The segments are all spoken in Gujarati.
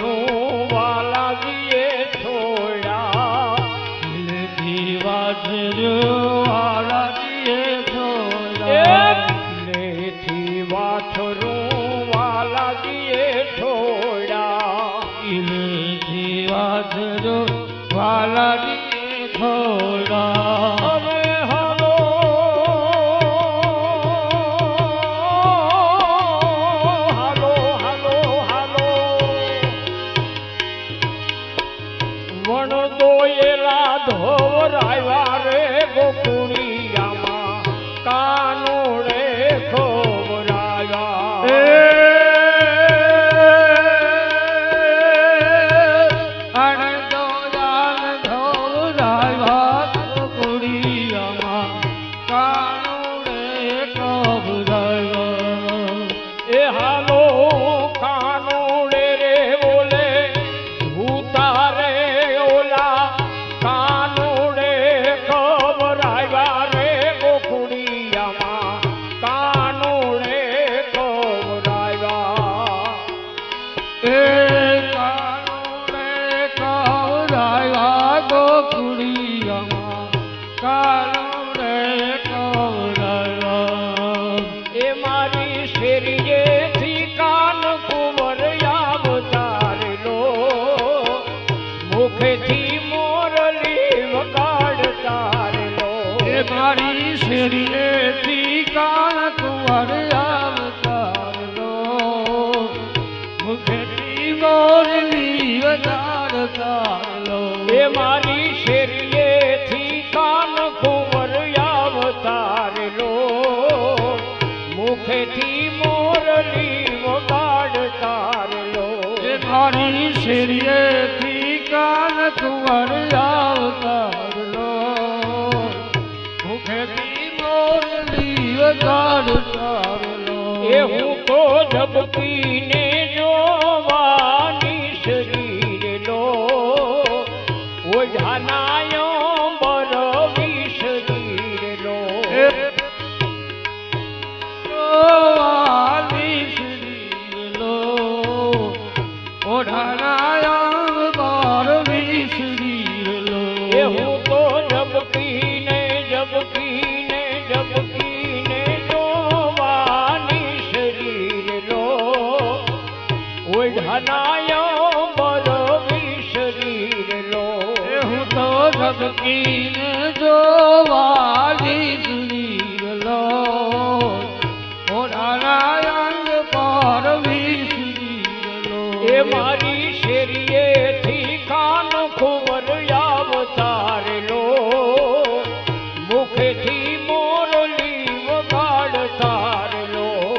नो મોઢાના બાર વિસરી લો એ હું તો જબકીને જબકીને જબકીને જોવાની શરીર લો. ઓઢાના બાર વિસરી લો. એ હું તો જબકી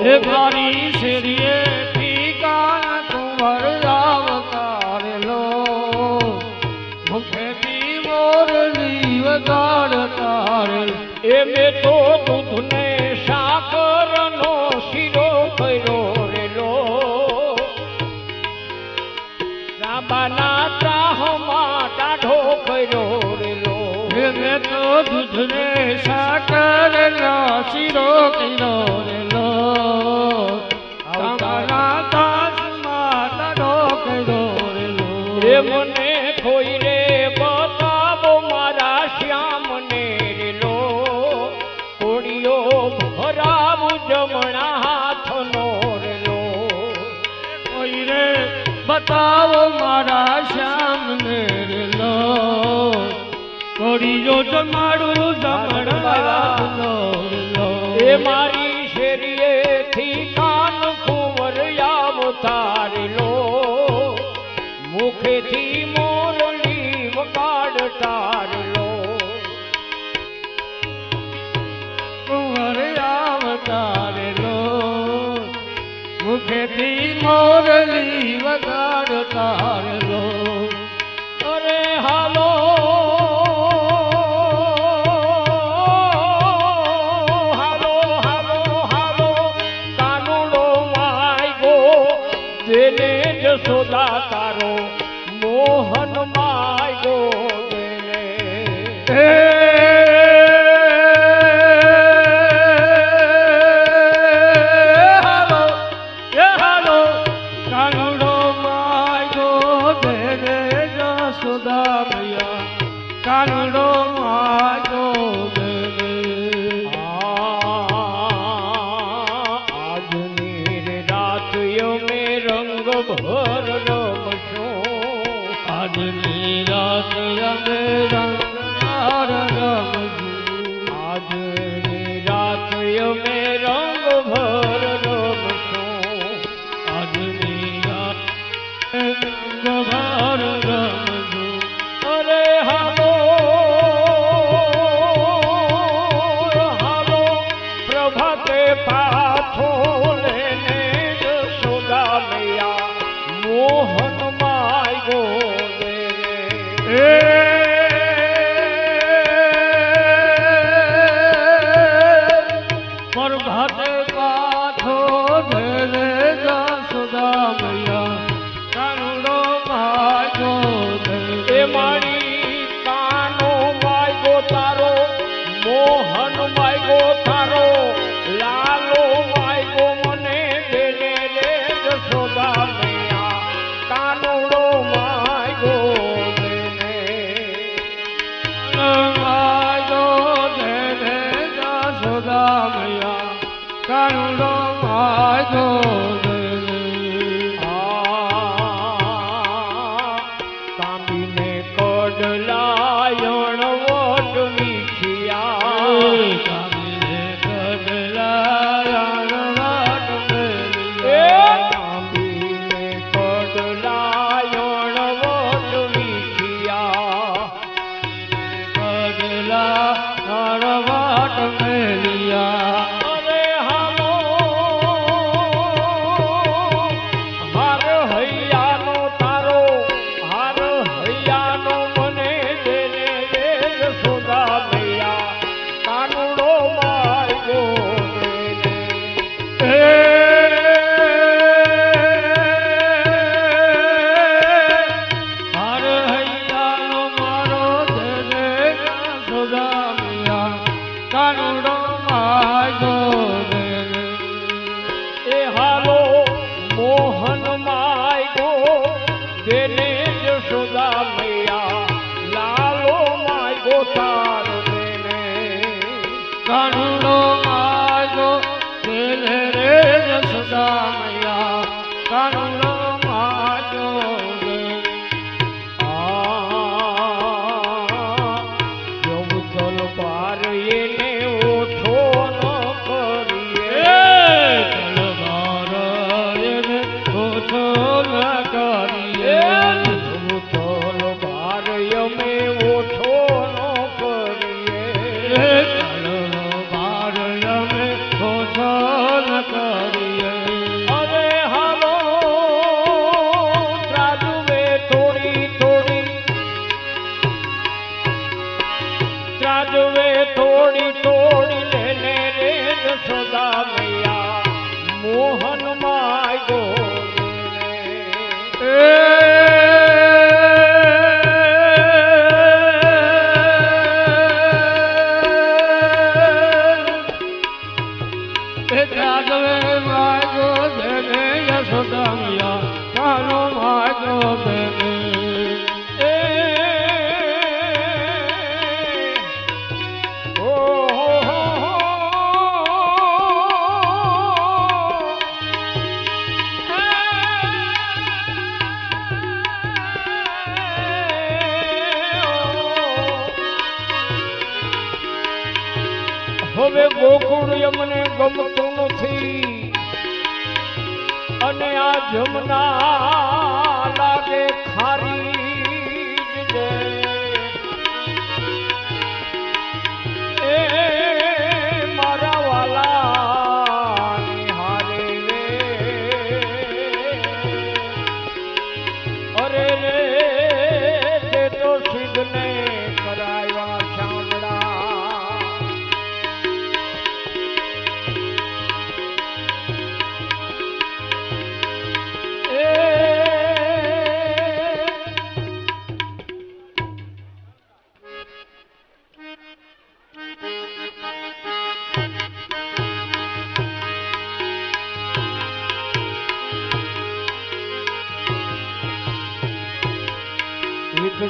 हे भारी એ મને ખોઈ રે, બતાવો મારા શ્યામ ને રેલો કોડીઓ ભરાવ જમણા હાથ નો રેલો. ખોઈ રે, બતાવો મારા શ્યામ ને રેલો કોડીઓ જમાડું જમણા હાથ નો રેલો. એ મારી શેરીએ થી કાન કુંવર આવતા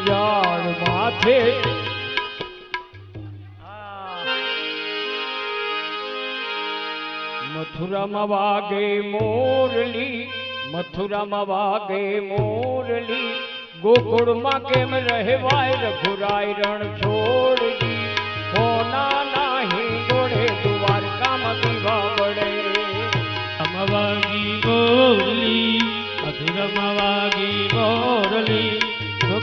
ઝાડ માથે. મથુરામાં વાગે મોરલી, મથુરામાં વાગે મોરલી. ગોકુળમાં કેમ રહેવાય રઘુરાય રણ છોડજી હોના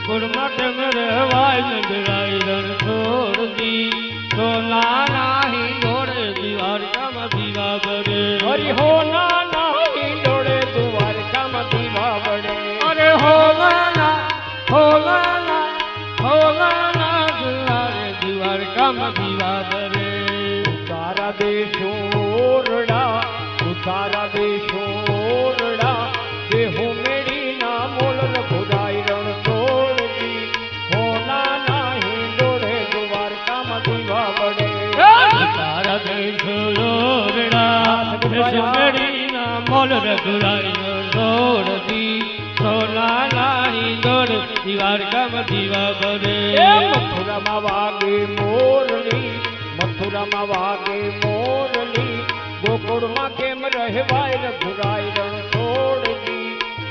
ગોકુળમાં મઠ રહેવાય નગરાય રણ છોડતી. સોના નાહી દિવાર કમ દીવા બરે હરિ હોના નાહી દ્વારકામાં દીવા એ મથુરામાં વાગે મોરલી મથુરામાં વાગે મોરલી ગોકુળમાં કેમ રહેવાય રઘુરાય રણ તોડજી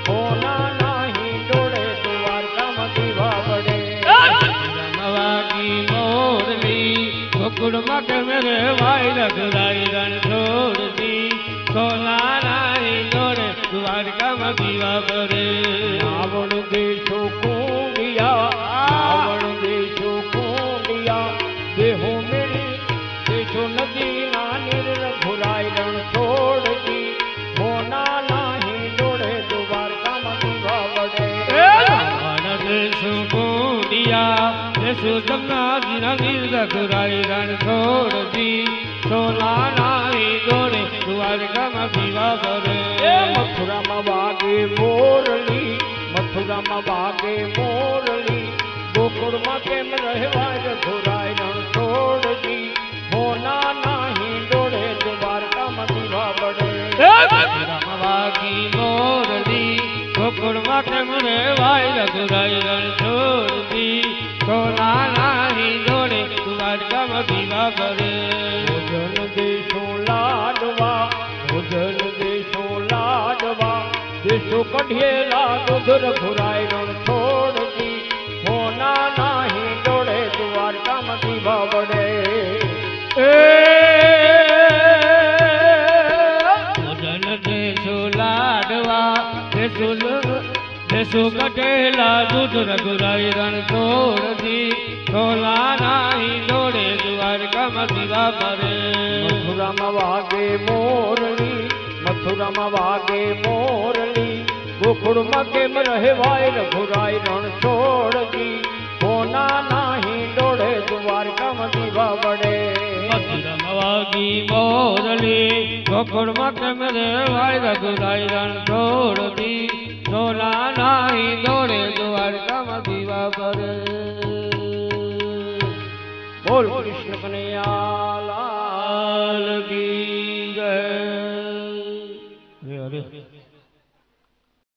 હોના નાહી ડોળે દ્વારકામાં દીવા વડે. રમવાગી મોરલી ગોકુળમાં કેમ રહેવાય રઘુરાઈ રણ છોડતી સોના નાહી દોડે દ્વારકામાં દીવા બરે રાવણ દેશો કુંડિયા રાવણ દેશો કુંડિયા દેહો મેળી દેશો નદી રણ છોડતી સોના નાહી દોડે દ્વારકામાં પીવા એ મથુરામાં વાગે મોરલી મથુરામાં વાગે મોરલી. ગોકુળમાં કેમ રહેવાય રઘુરાય રણ છોડજી મોના નાહી ડોળે દ્વારકામાં દીવા મથુરામાં વાગી મોરલી ગોકુળમાં કેમ રહેવાય રઘુરાઈ રણ છોડતી સોના નાહી દોડે દ્વારકામાં પીવા કરે દેશો કઢિયેલા દૂધ રઘુરાય રણ છોડતી. હોના નાહી ડોળે દ્વારકામાં દીવા વડે ભોજન દેશો લાડવા દેશો દેશો કટેલા દૂધ રઘુરાઈ રણ છોડતી. સોલા નાહી દોડે દ્વારકામાં દીવા કરે મથુરામાં વાગે મોરલી મથુરામાં વાગે મોરલી. ગોખડમાં કેમ રહેવાય રઘુરાય રણ છોડજી કોના નાહી ડોળે દ્વારકામાં દીવા વડે મથુરામાં વાગી મોરલી. ગોખડમાં કેમ રહેવાય રઘુરાય રણ છોડજી કોના નાહી ડોળે દ્વારકામાં દીવા વડે બોલ કૃષ્ણ કનૈયા લાલ કી જય.